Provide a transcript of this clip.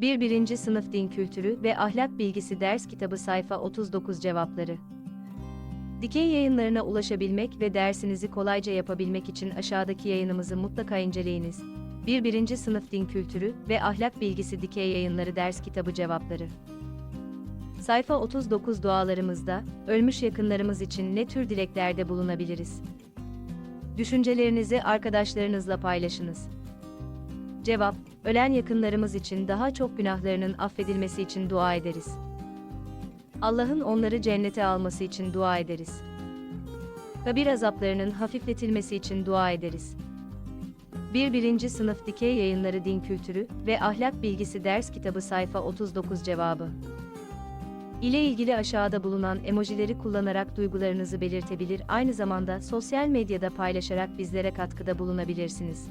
1. 1. Sınıf Din Kültürü ve Ahlak Bilgisi Ders Kitabı Sayfa 39 Cevapları Dikey yayınlarına ulaşabilmek ve dersinizi kolayca yapabilmek için aşağıdaki yayınımızı mutlaka inceleyiniz. 1. 1. Sınıf Din Kültürü ve Ahlak Bilgisi Dikey Yayınları Ders Kitabı Cevapları Sayfa 39 dualarımızda, ölmüş yakınlarımız için ne tür dileklerde bulunabiliriz? Düşüncelerinizi arkadaşlarınızla paylaşınız. Cevap, ölen yakınlarımız için daha çok günahlarının affedilmesi için dua ederiz. Allah'ın onları cennete alması için dua ederiz. Kabir azaplarının hafifletilmesi için dua ederiz. 1. 1. Sınıf Dikey Yayınları Din Kültürü ve Ahlak Bilgisi Ders Kitabı Sayfa 39 Cevabı ile ilgili aşağıda bulunan emojileri kullanarak duygularınızı belirtebilir, aynı zamanda sosyal medyada paylaşarak bizlere katkıda bulunabilirsiniz.